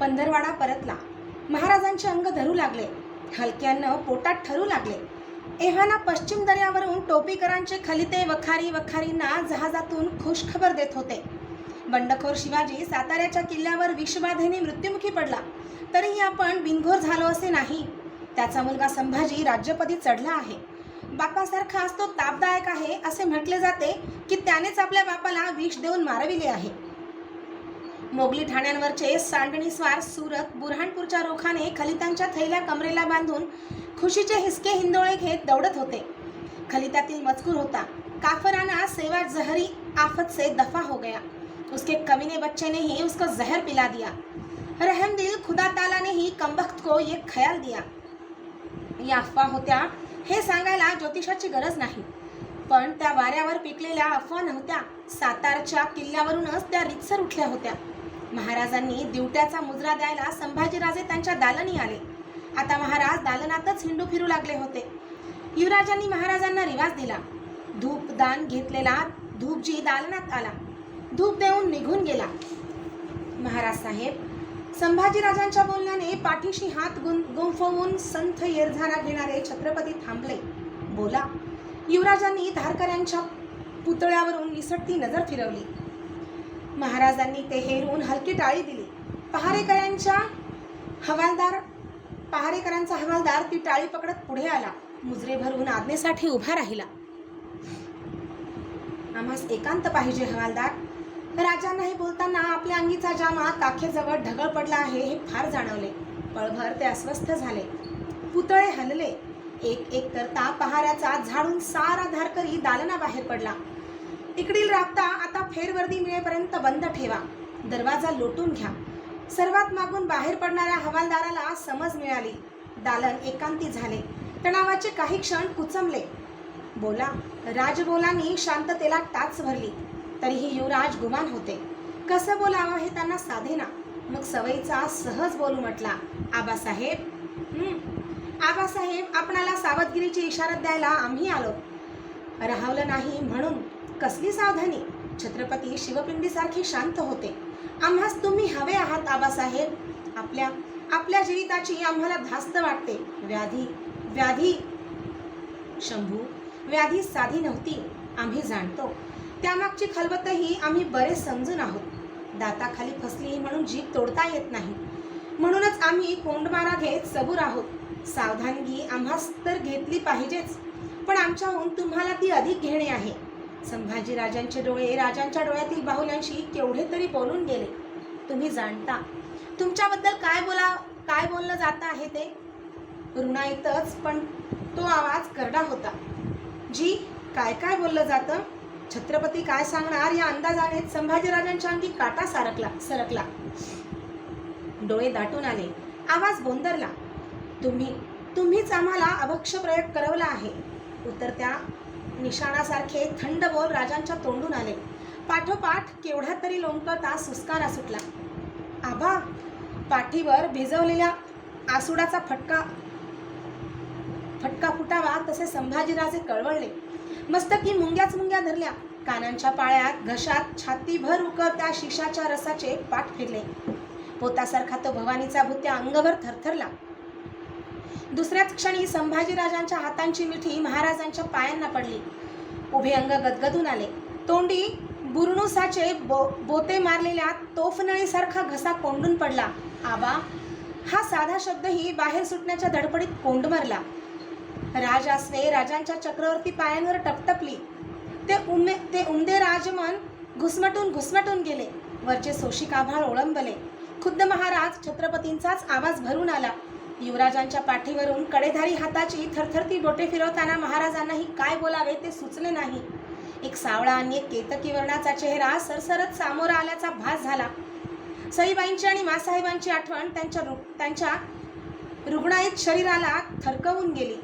पंधरवाडा परतला. महाराजांचे अंग धरू लागले. हलक्यानं पोटात ठरू लागले. एव्हाना पश्चिम दर्यावरून टोपीकरांचे खलिते वखारी वखारींना जहाजातून खुशखबर देत होते. बंडखोर शिवाजी साताऱ्याच्या किल्ल्यावर विषबाधेने मृत्युमुखी पडला. तरीही आपण बिनघोर झालो असे नाही. त्याचा मुलगा संभाजी राज्यपदी चढला आहे. बापासारखा असतो तापदायक आहे असे म्हटले जाते की त्यानेच आपल्या बापाला विष देऊन मारविले आहे. मोगली ठाण्यांवरचे सांडणीस्वार सुरत बुरहाणपूरच्या रोखाने खलितांच्या थैल्या कमरेला बांधून खुशीचे हिसके हिंदोळे घेत दौडत होते. खलितातील मजकूर होता काफराना सेवा जहरी आफत से दफा हो गया. उसके कमीने बच्चे ने ही उसको जहर पिला दिया. रहमदिल खुदा ताला ने ही कमबख्त को ये ख्याल दिया. या अफवा होत्या हे सांगायला ज्योतिषाची गरज नाही. पण त्या वाऱ्यावर पिकलेल्या अफवा नव्हत्या. सातारच्या किल्ल्यावरूनच त्या रितसर उठल्या होत्या. महाराजांनी दिवट्याचा मुजरा द्यायला संभाजीराजे त्यांच्या दालनी आले. आता महाराज दालनातच हिंडू फिरू लागले होते. युवराजांनी महाराजांना रिवाज दिला. धूप दान घेतलेला धूपजी दालनात आला. धूप देऊन निघून गेला. महाराज साहेब संभाजीराजांच्या बोलण्याने पाठीशी हात गुं गुंफवून संथ येरझारा घेणारे छत्रपती थांबले. बोला. युवराजांनी धारकऱ्यांच्या पुतळ्यावरून निसटती नजर फिरवली. महाराजांनी ते हेरून हलकी टाळी दिली. पहारेकऱ्यांच्या हवालदार पहारेकरांचा हवालदार ती टाळी पकडत पुढे आला. मुजरे भरून आज्ञेसाठी उभा राहिला. आम्हास एकांत पाहिजे हवालदार. राजांना हे बोलताना आपल्या अंगीचा जामा काखेजवळ ढगळ पडला आहे हे फार जाणवले. पळभर ते अस्वस्थ झाले. पुतळे हलले. एक एक करता पहाऱ्याचा झाडून सारा धारकरी दालनाबाहेर पडला. इकडील राबता आता फेरवर्दी मिळेपर्यंत बंद ठेवा. दरवाजा लोटून घ्या. सर्वात मागून बाहेर पडणाऱ्या हवालदाराला समज मिळाली. दालन एकांती झाले. तणावाचे काही क्षण कुचमले. बोला राजबोलांनी शांततेला टाच भरली. तरीही युवराज गुमान होते. कसं बोलावं हे त्यांना साधेना. मग सवयीचा सहज बोलू म्हटला आबासाहेब. आबासाहेब आपणाला सावधगिरीची इशारत द्यायला आम्ही आलो. राहवलं नाही म्हणून कसली सावधानी छत्रपती शिवपिंडीसारखे शांत होते. आम्हास तुम्ही हवे आहात आबासाहेब. आपल्या आपल्या जीविताची आम्हाला धास्त वाटते. व्याधी व्याधी. शंभू व्याधी साधी नव्हती आम्ही जाणतो. त्यामागची खलबतही आम्ही बरेच समजून आहोत. दाताखाली फसली म्हणून जीभ तोडता येत नाही. म्हणूनच आम्ही कोंडमारा घेत सबूर आहोत. सावधानगी आम्हास तर घेतली पाहिजेच. पण आमच्याहून तुम्हाला ती अधिक घेणे आहे. संभाजी राजांचे डोळे राजांच्या डोळ्यातील बाहुल्यांशी केवढे तरी बोलून गेले. तुम्ही जाणता. तुमच्याबद्दल काय बोला काय बोललं जातं आहे ते? रुणाईतच पण तो आवाज करडा होता. जी काय काय बोललं जातं? छत्रपती काय सांगणार? या अंदाजाने संभाजीराजांच्या अंगी काटा सारकला सरकला. डोळे दाटून आले. आवाज बोंदरला तुम्ही तुम्हीच आम्हाला अभक्ष प्रयोग करवला आहे. उतरत्या निशाणासारखे थंड बोल राजांच्या तोंडून आले. पाठोपाठ केवढा तरी लोंबकळता सुस्कारा सुटला. आबा पाठीवर भिजवलेल्या आसुडाचा फटका फटका फुटावा तसे संभाजीराजे कळवळले. मस्तकी मुंग्याच मुंग्या धरल्या. कानांच्या पाळ्यात घशात छातीभर उकळत्या शिशाच्या रसाचे पाठ फिरले. पोतासारखा तो भवानीचा भूत्या अंगभर थरथरला. दुसऱ्याच क्षणी संभाजीराजांच्या हातांची मिठी महाराजांच्या पायांना पडली. उभे अंग गदगदून आले. तोंडी बुरनुसाचे बो बोते मारलेल्या तोफनळीसारखा घसा कोंडून पडला. आबा हा साधा शब्दही बाहेर सुटण्याच्या धडपडीत कोंड मारला. राजासने राजांच्या चक्रवर्ती पायांवर टपटपली. ते उमे ते उमदे राजमन घुसमटून घुसमटून गेले. वरचे सोशिक आभाळ ओळंबले. खुद्द महाराज छत्रपतींचाच आवाज भरून आला. युवराजांच्या पाठीवरून कडेधारी हाताची थरथरती बोटे फिरवताना महाराजांनाही काय बोलावे ते सुचले नाही. एक सावळा आणि एक केतकी वर्णाचा चेहरा सरसरत सामोरा आल्याचा भास झाला. सईबाईंची आणि मासाहेबांची आठवण त्यांच्या रु त्यांच्या रुग्णाईत शरीराला थरकवून गेली.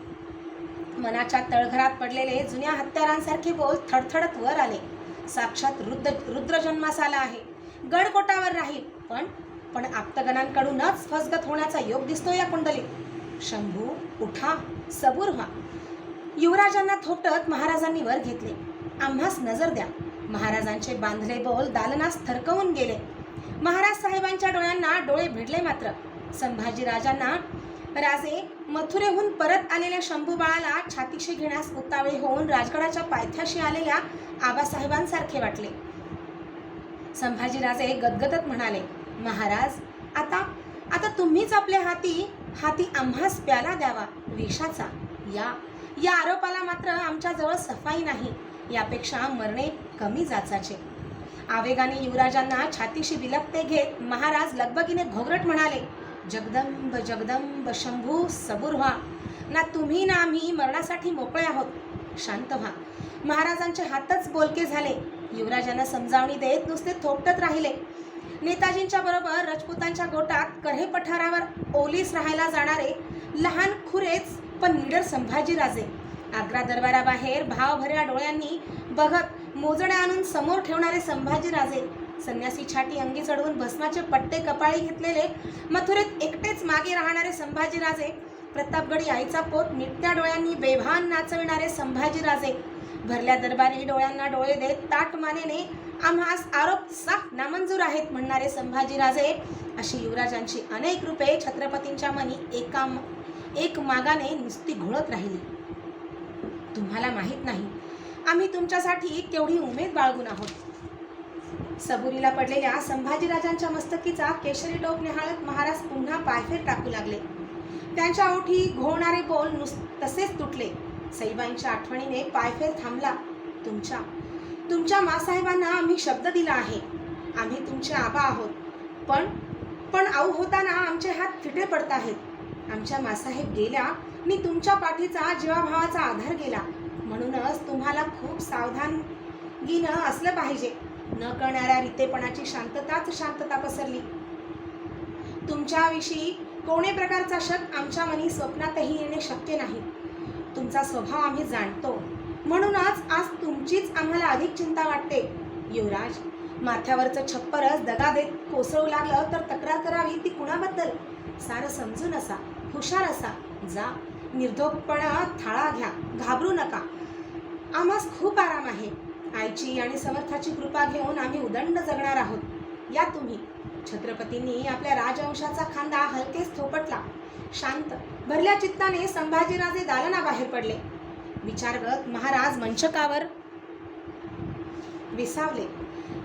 मनाच्या तळघरात पडलेले जुन्या हत्यारांसारखे बोल थडथडत वर आले. साक्षात रुद्र रुद्र जन्मास आला आहे. गडकोटावर राहील पण पण आप्तगणांकडूनच फसगत होण्याचा योग दिसतो या कुंडलीत शंभू उठा सबूर व्हा. युवराजांना थोपटत महाराजांनी वर घेतले. आम्हास नजर द्या. महाराजांचे बांधले बोल दालनास थरकवून गेले. महाराज साहेबांच्या डोळ्यांना डोळे भिडले मात्र. संभाजी राजांना राजे मथुरेहून परत आलेल्या शंभू बाळाला छातीशी घेण्यास उतावळे होऊन राजगडाच्या पायथ्याशी आलेल्या आबासाहेबांसारखे वाटले. संभाजीराजे गदगदत म्हणाले महाराज आता आता तुम्हीच आपल्या हाती हाती आम्हास प्याला द्यावा विषाचा. या या आरोपाला मात्र आमच्याजवळ सफाई नाही. यापेक्षा मरणे कमी जाचाचे. आवेगाने युवराजांना छातीशी विलपते घेत महाराज लगबगीने घोगरट म्हणाले जगदंब जगदंब शंभू सबूर व्हा. ना तुम्ही ना आम्ही मरणासाठी मोकळे आहोत. शांत व्हा. महाराजांचे हातच बोलके झाले. युवराजांना समजावणी देत नुसते थोपटत राहिले. नेताजींच्या बरोबर राजपुतांच्या गोटात कऱ्हे पठारावर ओलीस राहायला जाणारे लहान खुरेच पण निडर संभाजीराजे. आग्रा दरबाराबाहेर भावभऱ्या डोळ्यांनी बघत मोजण्या आणून समोर ठेवणारे संभाजीराजे संन्यासी छाटी अंगी चढवून भस्माचे पट्टे कपाळी घेतलेले मथुरेत एकटेच मागे राहणारे संभाजीराजे प्रतापगडी आईचा पोत निटत्या डोळ्यांनी बेभान नाचविणारे संभाजीराजे. भरल्या दरबारी डोळ्यांना डोळे देत ताट मानेने आम्हास आरोप साफ नामंजूर आहेत म्हणणारे संभाजीराजे अशी युवराजांची अनेक रूपे छत्रपतींच्या मनी एका एक मागाने नुसती घोळत राहिली. तुम्हाला माहीत नाही आम्ही तुमच्यासाठी केवढी उमेद बाळगून आहोत. सबुरीला पडलेल्या संभाजीराजांच्या मस्तकीचा केशरी डोक निहाळत महाराज पुन्हा पायफेर टाकू लागले. त्यांच्या ओठी घोळणारे बोल नुस तसेच तुटले. सईबाईंच्या आठवणीने पायफेर थांबला. तुमच्या तुमच्या मासाहेबांना आम्ही शब्द दिला आहे. आम्ही तुमचे आबा आहोत. पण पण आऊ होताना आमचे हात फिटे पडत आहेत. आमच्या मासाहेब गेल्या मी तुमच्या पाठीचा जीवाभावाचा आधार गेला. म्हणूनच तुम्हाला खूप सावधानगीनं असलं पाहिजे. न करणाऱ्या रितेपणाची शांतताच शांतता पसरली. तुमच्याविषयी कोणे प्रकारचा शक आमच्या मनी स्वप्नातही येणे शक्य नाही. तुमचा स्वभाव आम्ही जाणतो. म्हणूनच आज तुमचीच आम्हाला अधिक चिंता वाटते. युवराज माथ्यावरचं छप्परच दगा देत कोसळू लागलं तर तक्रार करावी ती कुणाबद्दल? सारं समजून असा हुशार असा. जा निर्धोपणा थाळा घ्या घाबरू नका. आम्हास खूप आराम आहे. आईची आणि समर्थाची कृपा घेऊन आम्ही उदंड जगणार आहोत. या तुम्ही. छत्रपतींनी आपल्या राजवंशाचा खांदा हलकेच थोपटला. शांत भरल्या चित्ताने संभाजीराजे दालनाबाहेर पडले. विचारगत महाराज मंचकावर विसावले.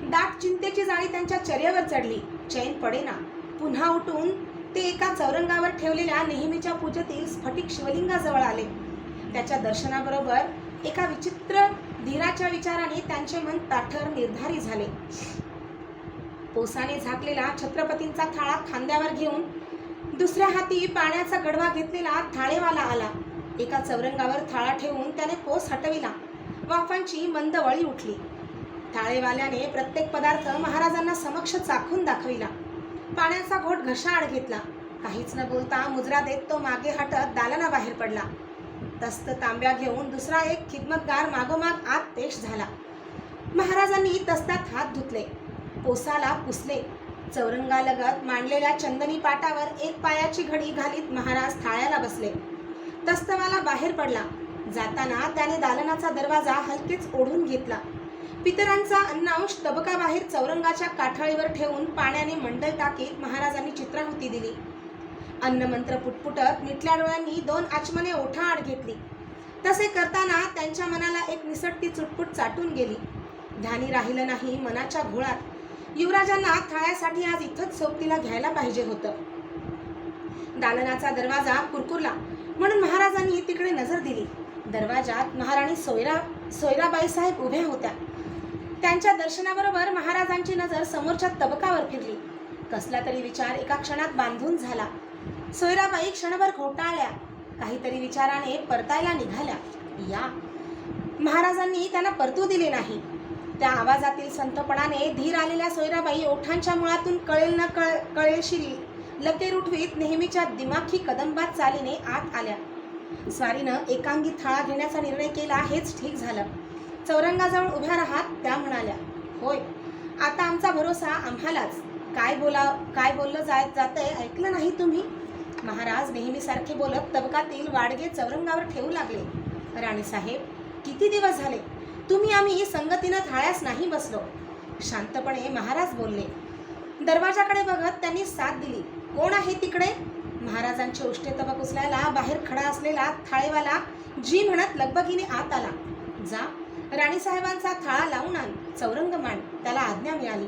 दाट चिंतेची जाळी त्यांच्या चर्येवर चढली. चैन पडेना. पुन्हा उठून ते एका चौरंगावर ठेवलेल्या नेहमीच्या पूजेतील स्फटिक शिवलिंगाजवळ आले. त्याच्या दर्शनाबरोबर एका विचित्र धीराच्या विचाराने त्यांचे मन ताठर निर्धारी झाले. पोसाने झाकलेला छत्रपतींचा थाळा खांद्यावर घेऊन दुसऱ्या हाती पाण्याचा गडवा घेतलेला थाळेवाला आला. एका चौरंगावर थाळा ठेवून त्याने कोस हटविला. वाफांची मंद वळी उठली. थाळेवाल्याने प्रत्येक पदार्थ महाराजांना समक्ष चाखून दाखविला. पाण्याचा घोट घशाआड घेतला. काहीच न बोलता मुजरा देत तो मागे हटत दालनाबाहेर पडला. तस्त तांब्या घेऊन दुसरा एक खिदमतगार मागोमाग आत पेश झाला. महाराजांनी तस्त्यात हात धुतले. पोसाला पुसले. चौरंगालगत मांडलेल्या चंदनी पाटावर एक पायाची घडी घालीत महाराज थाळ्याला बसले. तस्तवाला बाहेर पडला. जाताना त्याने दालनाचा दरवाजा हलकेच ओढून घेतला. पितरांचा अन्नांश तबकाबाहेर चौरंगाच्या काठाळीवर ठेवून पाण्याने मंडल टाकीत महाराजांनी चित्राहुती दिली. अन्नमंत्र पुटपुटत मिटल्या डोळ्यांनी दोन आचमने ओठाआड घेतली. तसे करताना त्यांच्या मनाला एक निसटती चुटपुट चाटून गेली. ध्यानी राहिलं नाही मनाच्या घोळात. युवराजांना थाळ्यासाठी आज इथंच सोबतीला घ्यायला पाहिजे होतं. दालनाचा दरवाजा कुरकुरला. म्हणून महाराजांनी तिकडे नजर दिली. दरवाजात महाराणी सोयरा सोयराबाई साहेब उभ्या होत्या. त्यांच्या दर्शनाबरोबर महाराजांची नजर समोरच्या तबकावर फिरली. कसला तरी विचार एका क्षणात बांधून झाला. सोयराबाई क्षणभर घोटाळल्या. काहीतरी विचाराने परतायला निघाल्या. या. महाराजांनी त्यांना परतू दिले नाही. त्या आवाजातील संतपणाने धीर आलेल्या सोयराबाई ओठांच्या मुळातून कळेल न कळ कळेलशी लकेर उठवीत नेहमीच्या दिमाखी कदंबात चालीने आत आल्या. स्वारीनं एकांगी थाळा घेण्याचा निर्णय केला हेच ठीक झालं. चौरंगाजवळ उभ्या राहात त्या म्हणाल्या होय आता आमचा भरोसा आम्हालाच. काय बोला काय बोललं जाय जातंय ऐकलं नाही तुम्ही? महाराज नेहमीसारखे बोलत तबकातील वाडगे चौरंगावर ठेवू लागले. राणीसाहेब किती दिवस झाले? तुम्ही आम्ही संगतीनं थाळ्यास नाही बसलो. शांतपणे महाराज बोलले दरवाजाकडे बघत त्यांनी साथ दिली. कोण आहे तिकडे? महाराजांचे उष्टे तबक उचलायला बाहेर खडा असलेला थाळेवाला जी म्हणत लगबगीने आत आला. जा राणीसाहेबांचा थाळा लावून आण चौरंग मांड त्याला आज्ञा मिळाली.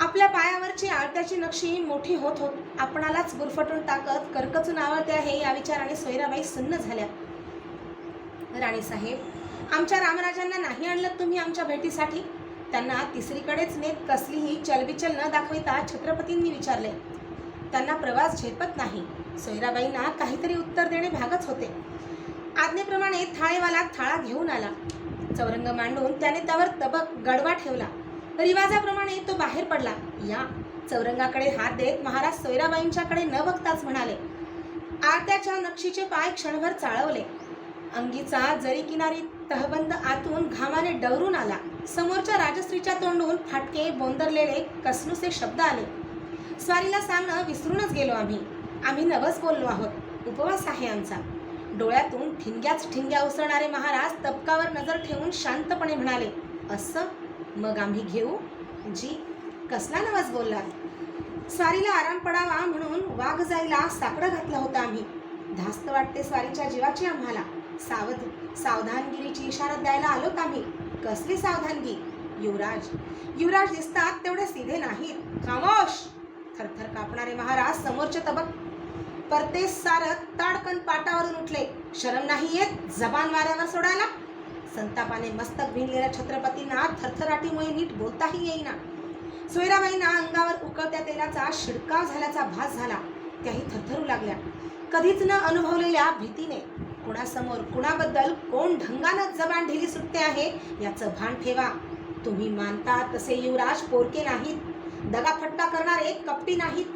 आपल्या पायावरची आळत्याची नक्षी मोठी होत होत आपणालाच गुरफटून टाकत कर्कचून आवडते आहे या विचाराने सोयराबाई सुन्न झाल्या. राणीसाहेब आमच्या रामराजांना नाही आणलं तुम्ही आमच्या भेटीसाठी? त्यांना तिसरीकडेच नेत कसलीही चलबिचल न दाखविता छत्रपतींनी विचारले. त्यांना प्रवास झेपत नाही. सोयराबाईंना काहीतरी उत्तर देणे भागच होते. आज्ञेप्रमाणे थाळेवाला थाळा घेऊन आला. चौरंग मांडून त्याने त्यावर तबक गडवा ठेवला. रिवाजाप्रमाणे तो बाहेर पडला. या चौरंगाकडे हात देत महाराज सोयराबाईंच्याकडे न बघताच म्हणाले आरत्याच्या नक्षीचे पाय क्षणभर चाळवले. अंगीचा जरी किनारी तहबंद आतून घामाने डवरून आला. समोरच्या राजश्रीच्या तोंडून फाटके बोंदरलेले कसनुसे शब्द आले. स्वारीला सांगणं विसरूनच गेलो आम्ही. आम्ही नवस बोललो आहोत. उपवास आहे आमचा. डोळ्यातून ठिणग्याच ठिणग्या उसळणारे महाराज तबकावर नजर ठेवून शांतपणे म्हणाले असं? मग आम्ही घेऊ? जी कसला नवस बोललात? स्वारीला आराम पडावा म्हणून वाघ जायला साकडं घातलं होतं आम्ही. धास्त वाटते स्वारीच्या जीवाची आम्हाला. सावध सावधानगिरीची इशारा द्यायला आलोत आम्ही. कसली सावधानगी? युवराज युवराज दिसतात तेवढे सीधे नाहीत. खामोश! थरथर कापणारे महाराज समोरचे तबक. परते सारत ताडकन पाटावरून उठले. शरम नाही येत जबान वाऱ्यावर सोडायला. संतापाने मस्तक भिनलेल्या छत्रपतींना थरथराटीमुळे नीट बोलताही येईना. सोयराबाईंना अंगावर उकळत्या तेलाचा शिडकाव झाल्याचा भास झाला. त्याही थरथरू लागल्या. कधीच न अनुभवलेल्या भीतीने. कुणासमोर कुणाबद्दल कोण ढंगानं जबान ढिली सुटते आहे याचं भान ठेवा. तुम्ही मानता तसे युवराज पोरके नाहीत. दगाफट्टा करणारे कपटी नाहीत.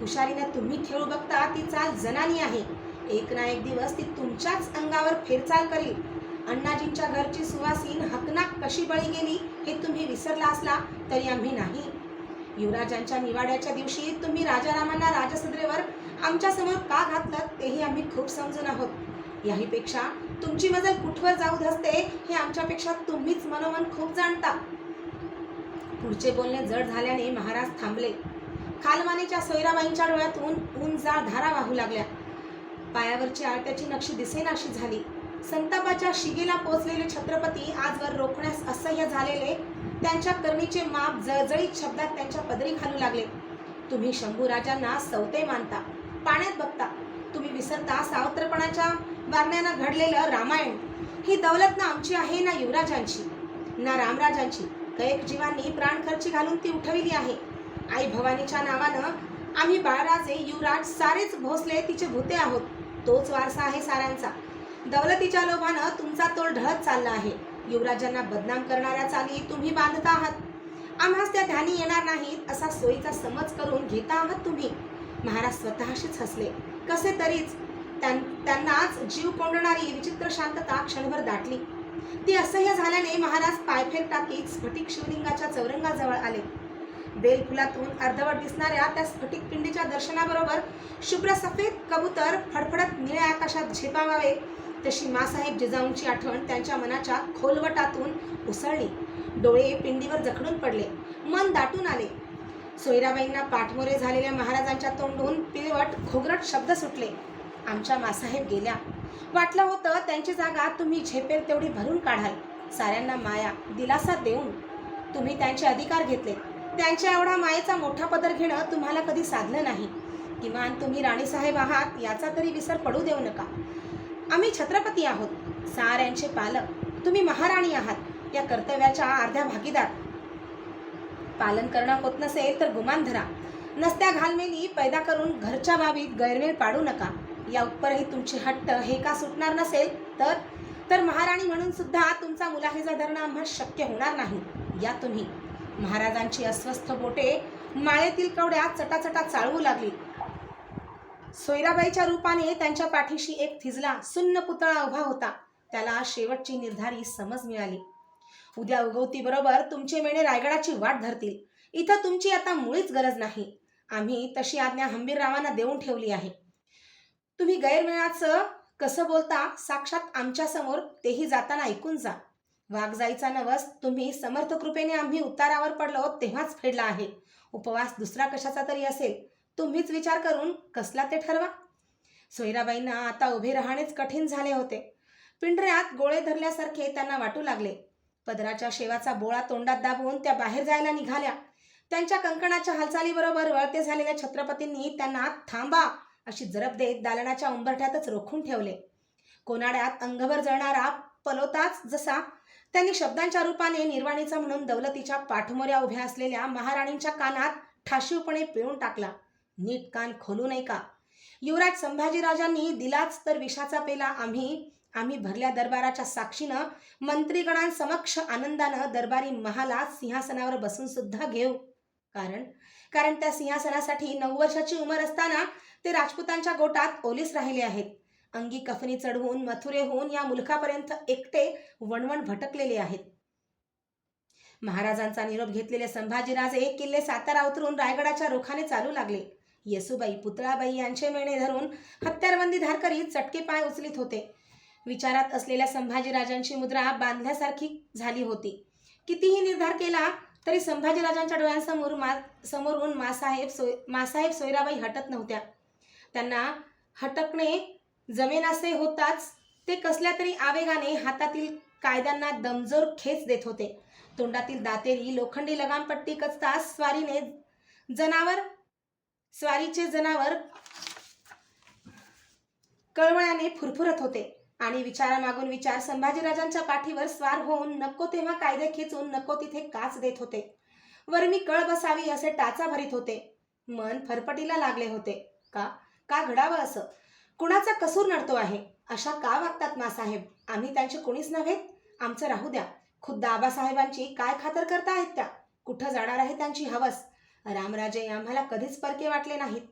हुशारीनं तुम्ही खेळू बघता ती चाल जनानी आहे. एक ना एक दिवस ती तुमच्याच अंगावर फेरचाल करील. अण्णाजींच्या घरची सुवासीन हकनाक कशी बळी गेली हे तुम्ही विसरला असला तरी आम्ही नाही. युवराजांच्या निवाड्याच्या दिवशी तुम्ही राजारामांना राजसद्रेवर आमच्यासमोर का घातलं तेही आम्ही खूप समजून आहोत. याहीपेक्षा तुमची मजल कुठवर जाऊ धसते हे आमच्यापेक्षा तुम्हीच मनोमन खूप जाणता. पुढचे बोलणे जड झाल्याने महाराज थांबले. खालमानेच्या सोयराबाईंच्या डोळ्यातून ऊन जाळ धारा वाहू लागल्या. पायावरची आळत्याची नक्षी दिसेनाशी झाली. संतापाच्या शिगेला पोचलेले छत्रपती आजवर रोखण्यास असह्य झालेले त्यांच्या करणीचे माप जळजळीत शब्दात त्यांच्या पदरी घालू लागले. तुम्ही शंभूराजांना सवते मानता पाण्यात बघता. तुम्ही विसरता सावत्रपणाच्या वारण्यानं घडलेलं रामायण. ही दौलत ना आमची आहे ना युवराजांची? ना रामराजांची? कैक जीवांनी प्राण खर्ची घालून ती उठविली आहे. आई भवानीच्या नावानं आम्ही बाळराजे युवराज सारेच भोसले तिचे भूते आहोत. तोच वारसा आहे साऱ्यांचा. दौलतीच्या लोभानं तुमचा तोल ढळत चालला आहे. युवराजांना बदनाम करणाऱ्या चाली तुम्ही बांधता आहात. आम्हास त्या ध्यानी येणार नाहीत असा सोयीचा समज करून घेता आहात तुम्ही. महाराज स्वतःशीच हसले. कसे तरीच त्यां- त्यांनाच जीव कोंडणारी विचित्र शांतता क्षणभर दाटली. ती असह्य झाल्याने महाराज पायफेर टाकीत स्फटिक शिवलिंगाच्या चौरंगाजवळ आले. बेलफुलातून अर्धवट दिसणाऱ्या त्या स्फटिक पिंडीच्या दर्शनाबरोबर शुभ्र सफेद कबूतर फडफडत निळ्या आकाशात झेपावावे तशी मासाहेब जिजाऊंची आठवण त्यांच्या मनाच्या खोलवटातून उसळली. डोळे पिंडीवर जखडून पडले मन दाटून आले. सोयराबाईंना पाठमोरे झालेल्या महाराजांच्या तोंडून पिळवट खोगरट शब्द सुटले. आमच्या मासाहेब गेल्या. वाटलं होतं त्यांची जागा तुम्ही झेपेल तेवढी भरून काढाल. साऱ्यांना माया दिलासा देऊन तुम्ही त्यांचे अधिकार घेतले. त्यांच्या एवढा मायेचा मोठा पदर घेणं तुम्हाला कधी साधलं नाही. किमान तुम्ही राणीसाहेब आहात याचा तरी विसर पडू देऊ नका. आम्ही छत्रपती आहोत. साऱ्यांचे पालक तुम्ही महाराणी आहात. या कर्तव्याच्या अर्ध्या भागीदार. पालन करणं होत नसेल तर गुमान धरा. नसत्या घालमेली पैदा करून घरच्या बाबीत गैरमेळ पाडू नका. या उपरही तुमचे हट्ट हे का सुटणार नसेल? तर तर महाराणी म्हणून सुद्धा तुमचा मुलाहिजा धरणं आम्हा शक्य होणार नाही. या तुम्ही. महाराजांची अस्वस्थ बोटे माळेतील कवड्या चटाचटा चाळवू लागली. सोयराबाईच्या रूपाने त्यांच्या पाठीशी एक थिजला सुन्न पुतळा उभा होता. त्याला शेवटची निर्धारी समज मिळाली. उद्या उगवतीबरोबर तुमचे मेणे रायगडाची वाट धरतील. इथं तुमची आता मुळीच गरज नाही. आम्ही तशी आज्ञा हंबीररावांना देऊन ठेवली आहे. तुम्ही गैरमेळाचं कसं बोलता? साक्षात आमच्यासमोर तेही जाताना ऐकून जा. वाघ जाईचा नवस तुम्ही समर्थ कृपेने आम्ही उतारावर पडलो तेव्हाच फेडला आहे. उपवास दुसरा कशाचा तरी असेल तुम्हीच विचार करून कसला ते ठरवा. सोयराबाईंना आता उभे राहणेच कठीण झाले होते. पिंढऱ्यात गोळे धरल्यासारखे त्यांना वाटू लागले. पदराच्या शेवाचा बोळा तोंडात दाबून त्या बाहेर जायला निघाल्या. त्यांच्या कंकणाच्या हालचालीबरोबर वळते झालेल्या छत्रपतींनी त्यांना थांबा अशी जरब देत दालनाच्या उंबरठ्यातच रोखून ठेवले. कोनाड्यात अंगभर जळणारा पलोताच जसा त्यांनी शब्दांच्या रूपाने निर्वाणीचा म्हणून दौलतीच्या पाठमोऱ्या उभ्या असलेल्या महाराणींच्या कानात ठाशीवपणे पिळून टाकला. नीट कान खोलू नये का? युवराज संभाजीराजांनी दिलाच तर विषाचा पेला आम्ही आम्ही भरल्या दरबाराच्या साक्षीनं मंत्रीगणांसमक्ष आनंदानं दरबारी महाला सिंहासनावर बसून सुद्धा घेऊ. कारण कारण त्या सिंहासनासाठी नऊ वर्षाची उमर असताना ते राजपुतांच्या गोटात ओलीस राहिले आहेत. अंगी कफनी चढवून मथुरेहून या मुलखापर्यंत एकटे वणवण भटकलेले आहेत. महाराजांचा निरोप घेतलेले संभाजीराजे किल्ले सातारा उतरून रायगडाच्या रोखाने चालू लागले. येसुबाई पुतळाबाई यांचे मेणे धरून हत्यारबंदी धार करीत चटके पाय उचलीत होते. विचारात असलेल्या संभाजीराजांची मुद्रा बांधल्यासारखी झाली होती. कितीही निर्धार केला तरी संभाजीराजांच्या डोळ्यांसमोर मा समोरून मासाहेब सोय मासाहेब सोयराबाई हटत नव्हत्या. त्यांना हटकणे जमेनासे होताच ते कसल्या तरी आवेगाने हातातील कायद्यांना दमजोर खेच देत होते. तोंडातील दातेरी लोखंडी लगामपट्टी कचताच स्वारीने जनावर स्वारीचे जनावर कळवळ्याने फुरफुरत होते. आणि विचारामागून विचार संभाजीराजांच्या पाठीवर स्वार होऊन नको तेव्हा कायदे खेचून नको तिथे काच देत होते. वर मी कळ बसावी असे टाचा भरीत होते. मन फरफटीला लागले होते. का? का घडावं असं? कुणाचा कसूर नडतो आहे? अशा का वागतात मासाहेब? आम्ही त्यांचे कोणीच नव्हेत आमचं राहू द्या. खुद्द आबासाहेबांची काय खातर करता आहेत त्या? कुठं जाणार आहे त्यांची हवस? रामराजे आम्हाला कधीच परके वाटले नाहीत.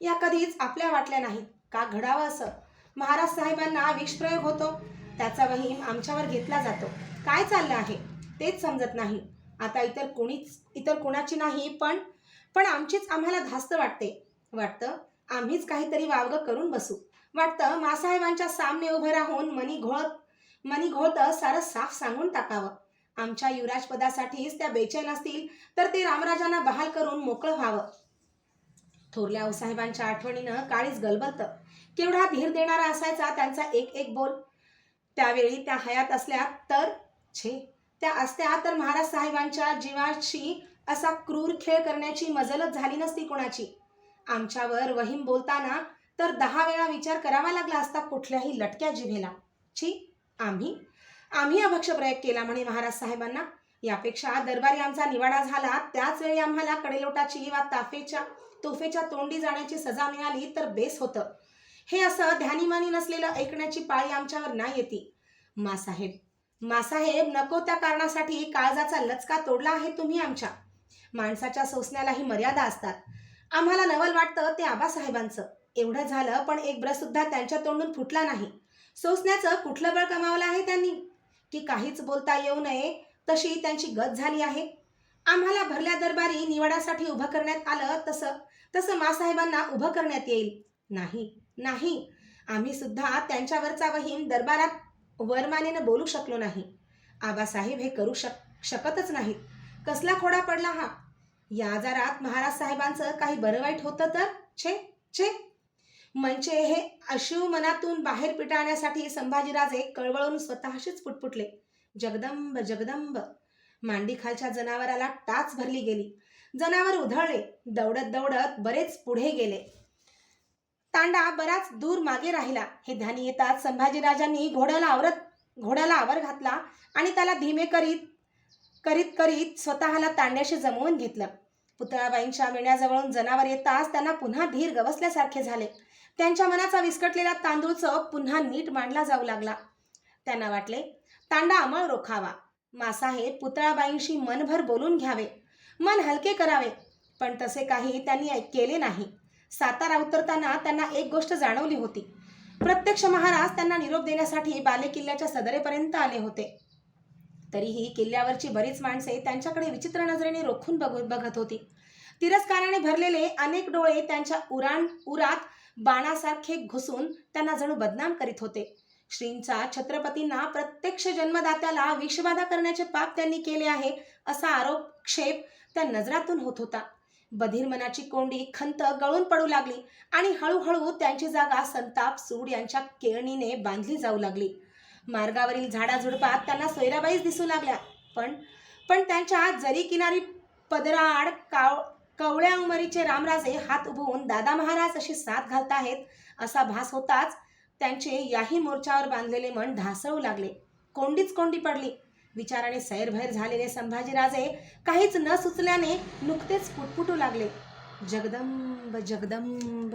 या कधीच आपल्या वाटल्या नाहीत. का घडावं असं? महाराज साहेबांना विषप्रयोग होतो. त्याचा वहीम आमच्यावर घेतला जातो. काय चाललं आहे? तेच समजत नाही. आता इतर कोणीच इतर कोणाची नाही पण पण आमचीच आम्हाला धास्त वाटते. वाटतं आम्हीच काहीतरी वावगं करून बसू. वाटतं मासाहेबांच्या सामने उभं राहून मनी घोळत मनी घोळतं सारं साफ सांगून टाकावं. आमच्या युवराजपदासाठीच त्या बेचैन असतील तर ते रामराजांना बहाल करून मोकळं व्हावं. थोरल्या साहेबांच्या आठवणीनं काळीच गलबलतं. केवढा धीर देणारा असायचा त्यांचा एक एक बोल? त्यावेळी त्या हयात असल्या तर छे त्या असत्या तर महाराज साहेबांच्या जीवाशी असा क्रूर खेळ करण्याची मजलच झाली नसती कोणाची. आमच्यावर वहीम बोलताना तर दहा वेळा विचार करावा लागला असता कुठल्याही लटक्या जिभेला. छी आम्ही? आम्ही अभक्ष प्रयोग केला म्हणे महाराज साहेबांना. यापेक्षा दरबारी आमचा निवाडा झाला त्याच वेळी आम्हाला कडेलोटाची वा ताफेच्या तोफेच्या तोंडी जाण्याची सजा मिळाली तर बेस होतं. हे असं ध्यानीमानी नसलेलं ऐकण्याची पाळी आमच्यावर नाही येते. मासाहेब मासाहेब नको त्या कारणासाठी काळजाचा लचका तोडला आहे तुम्ही आमच्या. माणसाच्या सोसण्यालाही मर्यादा असतात. आम्हाला नवल वाटतं ते आबासाहेबांचं. एवढं झालं पण एक ब्रसुद्धा त्यांच्या तोंडून फुटला नाही. सोसण्याचं कुठलं बळ कमावलं आहे त्यांनी? की काहीच बोलता येऊ नये तशी त्यांची गत झाली आहे. आम्हाला भरल्या दरबारी निवडासाठी उभं करण्यात आलं तसं तसं मासाहेबांना उभं करण्यात येईल. नाही. नाही. आम्ही सुद्धा त्यांच्यावरचा वहीम दरबारात वरमानेनं बोलू शकलो नाही. आबासाहेब हे करू शक शकतच नाहीत. कसला खोडा पडला हा? या आजारात महाराज साहेबांचं काही बरं वाईट होतं तर? छे छे. म्हणजे हे अशिव मनातून बाहेर पिटाळण्यासाठी संभाजीराजे कळवळून स्वतःशीच फुटफुटले जगदंब जगदंब. मांडीखालच्या जनावराला टाच भरली गेली. जनावर उधळले. दौडत दौडत बरेच पुढे गेले. तांडा बराच दूर मागे राहिला. हे ध्यानी येताच संभाजीराजांनी घोड्याला आवरत घोड्याला आवर घातला आणि त्याला धीमे करीत करीत करीत स्वतःला तांड्याशी जमवून घेतलं. पुतळाबाईंच्या मेण्याजवळून जनावर येताच त्यांना पुन्हा धीर गवसल्यासारखे झाले. त्यांच्या मनाचा विस्कटलेला तांदूळ चौक पुन्हा नीट मांडला जाऊ लागला. त्यांना वाटले तांडा अंमळ रोखावा. मासाहेब पुतळाबाईंशी मनभर बोलून घ्यावे. मन हलके करावे. पण तसे काही त्यांनी केले नाही. सातारा उतरताना त्यांना एक गोष्ट जाणवली होती. प्रत्यक्ष महाराज त्यांना निरोप देण्यासाठी बालेकिल्ल्याच्या सदरेपर्यंत आले होते. तरीही किल्ल्यावरची बरीच माणसे त्यांच्याकडे विचित्र नजरेने रोखून बघू बघत होती. तिरस्काराने भरलेले अनेक डोळे त्यांच्या उराण उरात बाणासारखे घुसून त्यांना जणू बदनाम करीत होते. श्रींचा छत्रपतींना प्रत्यक्ष जन्मदात्याला विषबाधा करण्याचे पाप त्यांनी केले आहे असा आरोप क्षेप त्या नजरातून होत होता. बधीर मनाची कोंडी खंत गळून पडू लागली आणि हळूहळू त्यांची जागा संताप सूड यांच्या केळणीने बांधली जाऊ लागली. मार्गावरील झाडाझुडपात त्यांना सोयराबाईच दिसू लागल्या. पण पण त्यांच्या जरी किनारी पदराआड काव कवळ्या उमरीचे रामराजे हात उभवून दादा महाराज अशी साथ घालताहेत असा भास होताच त्यांचे याही मोर्चावर बांधलेले मन ढासळू लागले. कोंडीच कोंडी पडली. विचाराने सैरभैर झालेले संभाजीराजे काहीच न सुचल्याने नुकतेच पुटपुटू लागले. जगदंब जगदंब.